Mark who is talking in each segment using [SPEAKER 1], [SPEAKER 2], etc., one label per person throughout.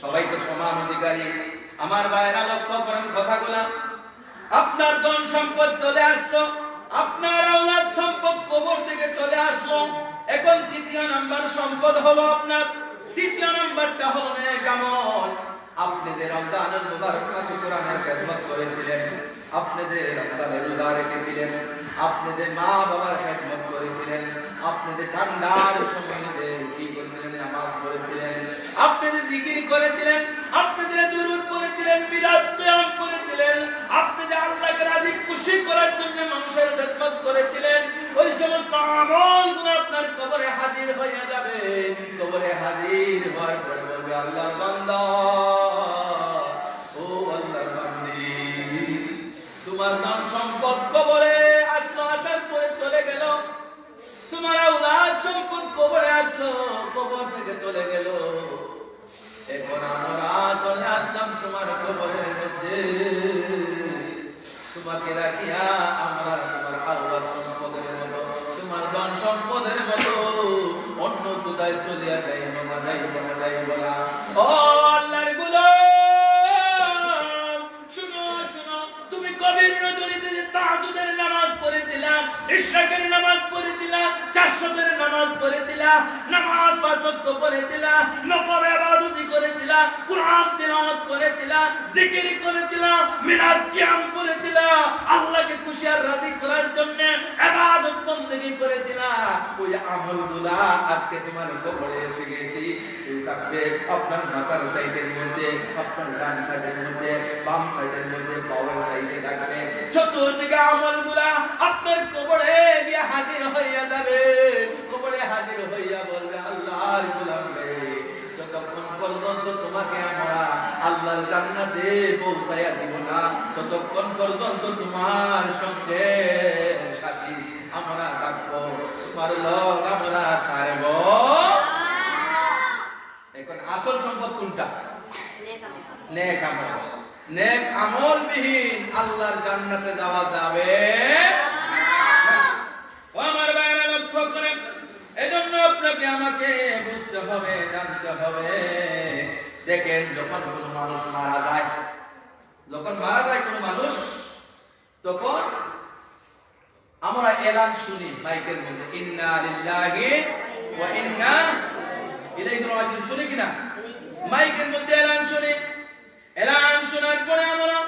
[SPEAKER 1] সবাই তো সমান অধিকারী। আমার ভাইরা লক্ষ্য করেন কথাগুলা। আপনার ধন সম্পদ চলে আসলো। আপনার আওলাদ সম্পদ কবর থেকে চলে আসলো। এখন তৃতীয় নাম্বার সম্পদ হলো আপনার। তৃতীয় নাম্বারটা হলো আমল। আপনি যে রমজানের মুবারক মাসে কোরআনের খেদমত করেছিলেন। আপনি যে রমজানের রোজা রেখেছিলেন। আপনি যে মা বাবার খেদমত করেছিলেন, আপনি যে ঠান্ডার সময় কি করেছিলেন নামাজ পড়েছিলেন, আপনি যে জিকির করেছিলেন, আপনি যে দুরূদ পড়েছিলেন, মিলাদ কিয়াম করেছিলেন, আপনি যে আল্লাহকে রাজি খুশি করার জন্য মানুষের খেদমত করেছিলেন, ওই সমস্ত আমলগুলো আপনার কবরে হাজির হয়ে যাবে। কবরে হাজির হওয়ার পরে বলবে, আল্লাহর বান্দা। নামাজ বাসত্ব করেছিলা নফল ইবাদতি করেছিলা, কুরআন তেলাওয়াত করেছিলা, জিকির করেছিলা, মিলাদ কিয়াম করেছিলা, আল্লাহকে খুশি আর রাজি করার জন্য ইবাদত বندگی করেছিলা। ওই আমলগুলা আজকে তোমার কবরে এসে গেছি। থাকবে আপনার মাথার সাইডের মধ্যে, আপনার ডান সাইডের মধ্যে, বাম সাইডের মধ্যে পাওয়ার সাইডে থাকবে। চতুর্দিকে আমলগুলা আপনার কবরে গিয়ে হাজির হইয়া যাবে। কবরে হাজির হইয়া জান্নাতে পৌঁছাইয়া দিব না। ততক্ষণ পর্যন্ত তোমার সঙ্গে সাথী আমরা থাকব তোমার লোক আমরা সারব এখন আসল সম্পদ কোনটা? নেক আমল। নেক আমল। বিহীন আল্লাহর জান্নাতে যাওয়া যাবে আমার ভাইরা লক্ষ্য করেন এজন্য আপনাকে আমাকে বুঝতে হবে জানতে হবে। দেখেন যখন মানুষ মারা যায়। যখন মারা যায় কোনো মানুষ, তখন আমরা এলান শুনি মাইকের মধ্যে, ইন্না শুনি কিনা? মাইকের মধ্যে এলান শুনি। এলান শোনার পরে আমরা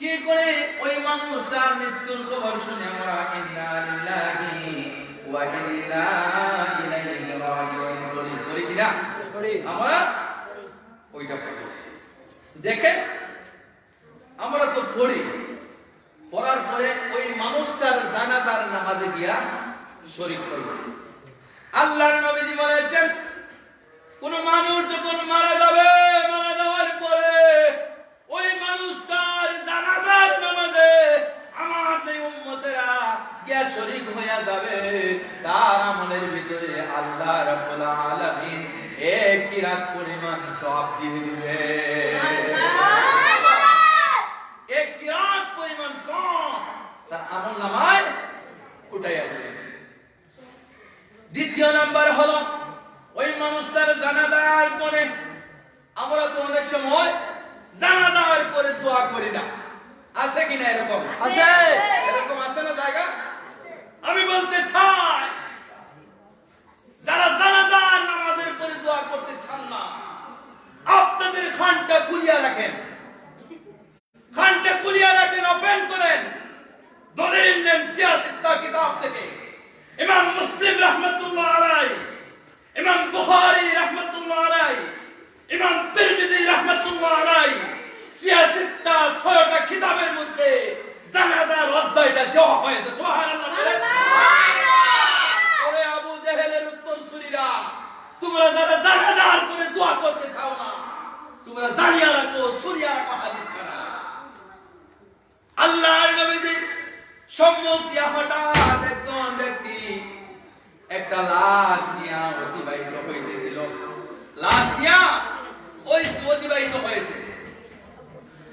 [SPEAKER 1] কি করে? ওই মানুষটার মৃত্যুর খবর শুনে আমরা, ইন্না লিল্লাহি কিনা? আমরা ওইটা দেখেন, আমরা তো পড়ি। পড়ার পরে ওই মানুষটার জানাজার নামাজে গিয়া শরীক করব আল্লাহর নবীজি বলেছেন, কোন মানুষ যখন মারা যাবে, মারা যাওয়ার পরে ওই মানুষটার জানাজার নামাজে আমার যে উম্মতেরা গিয়া শরীক হইয়া যাবে, তার আমলের ভিতরে আল্লাহ রাব্বুল আলামিন এক কিরাত পরিমাণ সওয়াব দিয়ে দিবে এক কিরাত পরিমাণ সওয়াব তার আমল নামায় উঠাইয়া দিবে দ্বিতীয় নাম্বার হলো ওই মানুষটার জানাজার পরে আমরা তো অনেক সময় জানাজার পরে দোয়া করি না আছে কিনা এরকম
[SPEAKER 2] আছে।
[SPEAKER 1] এরকম আছে না জায়গা আমি বলতে চাই যারা জানাজার নামাজের পরে দোয়া করতে চান না আপনাদের খানটা খুলিয়া রাখেন খানটা খুলিয়া রাখেন ওপেন করেন দলিল নেন সিয়াসিত্তা কিতাব থেকে ইমাম মুসলিম রহমতুল্লাহ আলাই ইমাম বুখারী রহমতুল্লাহ আলাই ইমাম তিরমিজি রহমতুল্লাহ আলাই সিয়াসিত্তা ছয়টা কিতাবের মধ্যে জানাজার অধ্যায়টা দেওয়া হয়েছে সুবহানাল্লাহ বলেন। ওরে আবু জেহেলের উত্তরসূরিরা তোমরা যারা জানাজার করে দোয়া করতে চাও না তোমরা জানিয়া রাখো সুরিয়া রাখো হাদিস খানা আল্লাহর নবীজি সম্মুখ দিয়া হঠাৎ একজন ব্যক্তি একটা লাশ নিয়া অতিবাহিত হইতেছিল লাশ নিয়া ওই অতিবাহিত হয়েছে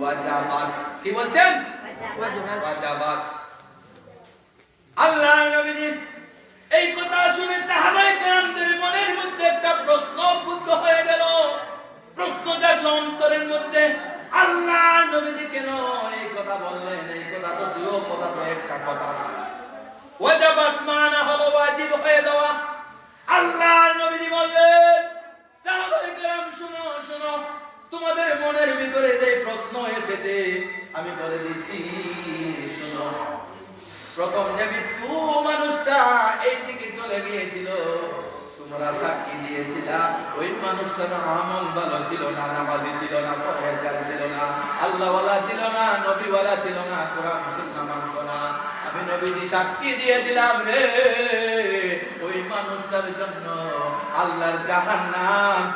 [SPEAKER 1] ওয়াজাবাত। কি বলছেন? ওয়াজাবাত। আল্লাহ নবীজি এই কথা শুনে কেরামদের মনের মধ্যে একটা প্রশ্ন উদ্বুদ্ধ হয়ে গেল। প্রশ্ন জাগলো অন্তরের মধ্যে আল্লাহ নবীজি কেন এই কথা বললেন? এই কথা তো দুও কথা তো একটা কথা। ওয়াজাবাত মানা হলো ওয়াজিব হয়ে যাওয়া। আল্লাহ নবীজি বললেন সাহাবায়ে কেরাম শুনো শুনো। তোমাদের মনের ভিতরে যে প্রশ্ন এসেছে, আমি বলে দিচ্ছি, শুনো। প্রথম যে মৃত্যু মানুষটা এই দিকে চলে গিয়েছিল, তোমরা সাক্ষী দিয়েছিলা, ওই মানুষটার আমল ভালো ছিল না, নামাজি ছিল না পরেজগার ছিল না, আল্লাহওয়ালা ছিল না, নবীওয়ালা ছিল না, কোরআন, সুন্নাহ মানত না। আমি নবীজি সাক্ষী দিয়ে দিলাম রে। মানুষটার জন্য আল্লাহর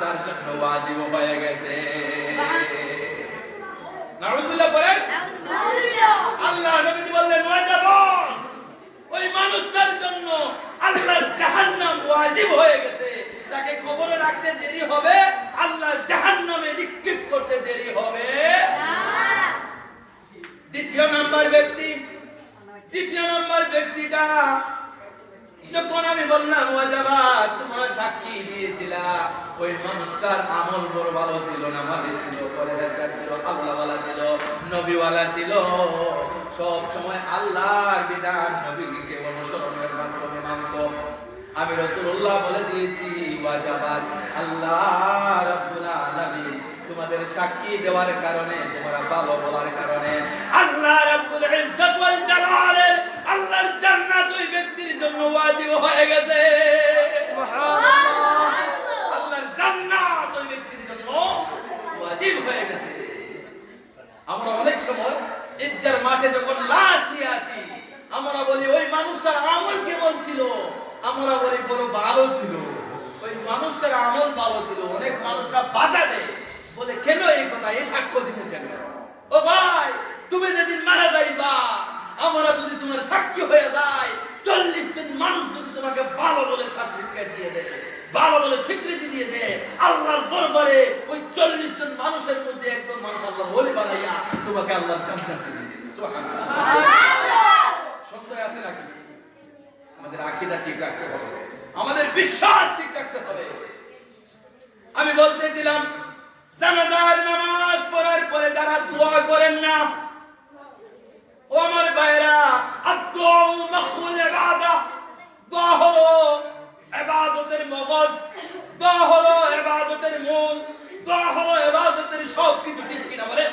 [SPEAKER 1] তার জন্য ওয়াজিব হয়ে গেছে। নাউজুবিল্লাহ পড়েন আল্লাহ নবীজি বললেন ওই মানুষটার জন্য আল্লাহর জাহান্নাম ওয়াজিব হয়ে গেছে। তাকে কবরে রাখতে দেরি হবে আল্লাহ জাহান্নামে নিক্ষেপ করতে দেরি হবে। দ্বিতীয় নাম্বার ব্যক্তি তৃতীয় নাম্বার ব্যক্তিটা যখন আমি বললাম ওয়াজাবাত তোমরা সাক্ষী দিয়েছিলা। ওই মানুষটার আমল বড় ভালো ছিল নামাজি ছিল পরেজগার ছিল, আল্লাহওয়ালা ছিল, নবীওয়ালা ছিল। সব সময় আল্লাহর বিধান নবীকে অনুসরণের মাধ্যমে মানত। আমি রাসূলুল্লাহ বলে দিয়েছি ওয়াজাবাত আল্লাহ রাব্বুল আলামিন তোমাদের সাক্ষী দেওয়ার কারণে, তোমরা ভালো বলার কারণে আল্লাহ রাব্বুল ইজ্জত ওয়াল জালালের মাঠে যখন লাশ নিয়ে আসি, আমরা বলি, ওই মানুষটার আমল কেমন ছিল? আমরা বলি, বড় ভালো ছিল। ওই মানুষটার আমল ভালো ছিল। অনেক মানুষরা বাধা দেয় বলে, কেন এই কথা? এই সাক্ষ্য দিব কেন? ও ভাই, তুমি যেদিন মারা যাইবা, আমরা যদি তোমার সাক্ষী হয়ে যায় চল্লিশ জন মানুষ যদি তোমাকে ভালো বলে সার্টিফিকেট দিয়ে দেয়, ভালো বলে স্বীকৃতি দিয়ে দেয়, আল্লাহর দরবারে ওই চল্লিশ জন মানুষের মধ্যে একজন মানুষ আল্লাহ বলি বানাইয়া তোমাকে আল্লাহ জান্নাতে দিয়ে। আমি বলতেছিলাম জানাজার নামাজ পড়ার পরে যারা দোয়া করেন না, ও আমার ভাইরা দোয়া হলো ইবাদতের মগজ, দোয়া হলো ইবাদতের মূল, দোয়া হলো ইবাদতের সব কিছু ঠিক কিনা বলে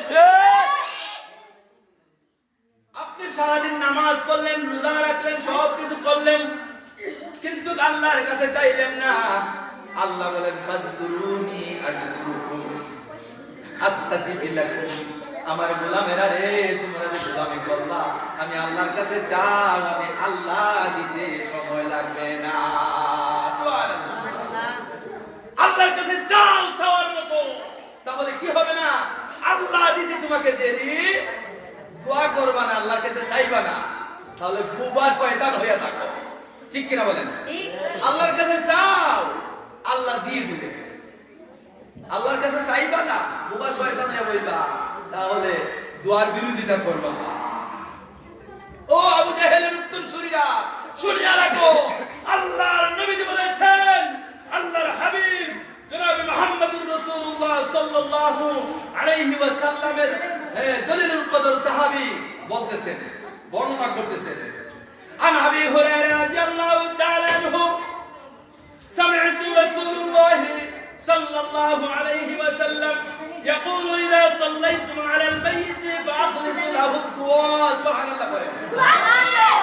[SPEAKER 1] সারাদিন নামাজ পড়লেন, রোজা রাখলেন সব কিছু করলেন, কিন্তু আল্লাহর কাছে চাইলেন না। আল্লাহ বলেন, ফাজকুরুনি আযকুরুকুম আস্তাজিব লাকুম। আমার গোলামেরা রে, তোমরা যে গোলামি করলা, আমি আল্লাহর কাছে চাও আমি আল্লাহ দিতে সময় লাগবে না। আল্লাহর কাছে চাও চাওয়ার মতো। তাহলে কি হবে না? আল্লাহ দিতে তোমাকে দেরি? দোয়া করবা না আল্লাহর কাছে চাইবা না তাহলে বুবা শয়তান হইয়া থাকো। ঠিক কিনা বলেন? আল্লাহর কাছে চাও আল্লাহ দিয়ে দিবে। আল্লাহর কাছে চাইবা না বুবা শয়তান হয়ে বইবা তাহলে দোয়ার বিরোধিতা করবা ও আবু জাহেলের উত্তর শুনিরা শুনিয়া রাখো আল্লাহর নবী বলেছেন আল্লাহর হাবিব জনাব মুহাম্মদুর রাসূলুল্লাহ সাল্লাল্লাহু আলাইহি ওয়াসাল্লামের দলিলুল বলতেছেন বর্ণনা করতেছেন انا ابي هريره رضي الله تعالى عنه سمعت رسول الله صلى الله عليه وسلم يقول اذا صليتم على الميت فاخلصوا له الصوات سبحان الله سبحان الله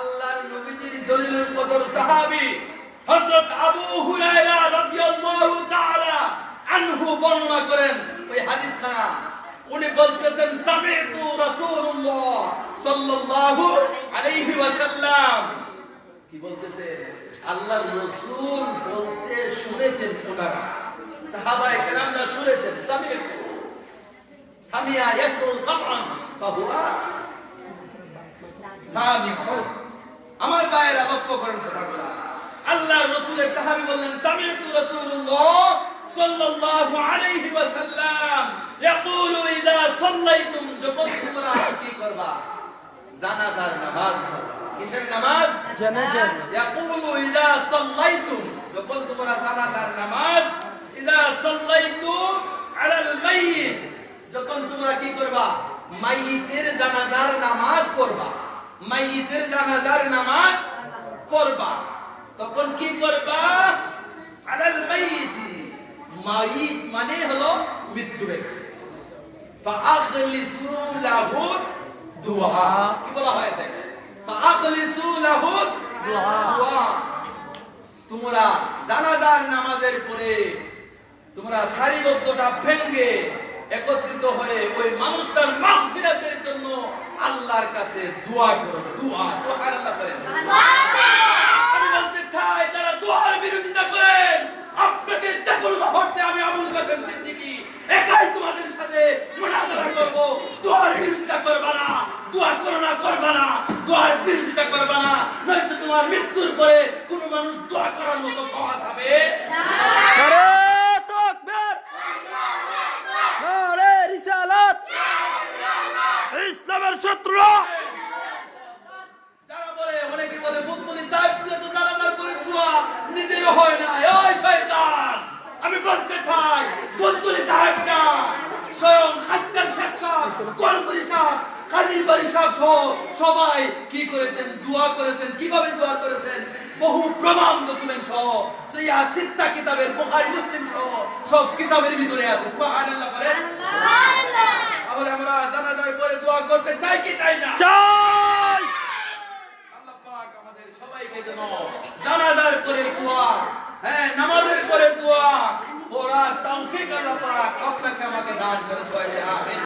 [SPEAKER 1] الله النبي جل جلاله القدر صحابي حضرت ابو هريره رضي الله تعالى عنه বর্ণনা করেন ওই হাদিস খানা উনি বলতেছেন, সামি'তু রাসূলুল্লাহ সাল্লাল্লাহু আলাইহি ওয়াসাল্লাম। কি বলতেছে? আল্লাহর রাসূল বলতে শুনেছেন ওনারা। সাহাবায়ে কেরামরা শুনেছেন, সামি'তু, সামিয়া ইয়াসমু সামআন, ফাহুয়া। সামি'ু আমার ভাইয়েরা লক্ষ্য করেন কথাগুলা আল্লাহ রসুলের সাহাবী বললেন, সামি'তু রাসূলুল্লাহ সাল্লাল্লাহু আলাইহি ওয়াসাল্লাম ইয়াকুলু ইযা সাল্লাইতুম যখন তোমরা কি করবা? জানাজার নামাজ কিসের নামাজ?
[SPEAKER 2] জানাজার।
[SPEAKER 1] ইয়াকুলু ইযা সাল্লাইতুম যখন তোমরা জানাজার নামাজ ইযা সাল্লাইতুম আলাল মাইয়িত যখন তোমরা কি করবা? মাইয়িতের জানাজার নামাজ পড়বা। মাইয়িতের জানাজার নামাজ পড়বা। তখন কি করবা? মাইয়িত মানে হলো মৃত্যু ব্যক্তি ফাআখলিসু লাহু দুআ কি বলা হয়েছে? ফাআখলিসু লাহু
[SPEAKER 2] দুআ।
[SPEAKER 1] দুআ তোমরা জানাজার নামাজের পরে তোমরা সারিবদ্ধটা ভেঙ্গে একত্রিত হয়ে ওই মানুষটার মাগফিরাতের জন্য আল্লাহর কাছে দোয়া করো। দোয়া সুবহানাল্লাহ করেন আমি বলতে চাই যারা দোয়ার বিরোধিতা করেন আপনাকে চাকর কাসেম সিদ্দিকী একাই তোমাদের সাথে মুনাজারা করব। দোয়ার বিরোধিতা করবা না দোয়া করো না করবা না দোয়ার বিরোধিতা করবা না। নয়তো তোমার মৃত্যুর পরে কোনো মানুষ দোয়া করার মতো পাওয়া যাবে?
[SPEAKER 2] বহু প্রমাণ ডকুমেন্ট সহ। সিয়া
[SPEAKER 1] সিত্তা কিতাবের বুখারী মুসলিম সহ সব কিতাবের ভিতরে আছে। সুবহানাল্লাহ বলেন। সুবহানাল্লাহ। আবার আমরা জানাজায় পরে দোয়া করতে চাই কি চাই না? চাই! আল্লাহ পাক আমাদের সবাইকে যেন জানাজার করে দোয়া হ্যাঁ নামাজের পরে দোয়া ওরা তৌফিক আল্লাহ পাক আপনাকে আমাকে দান করে সবাই আমিন।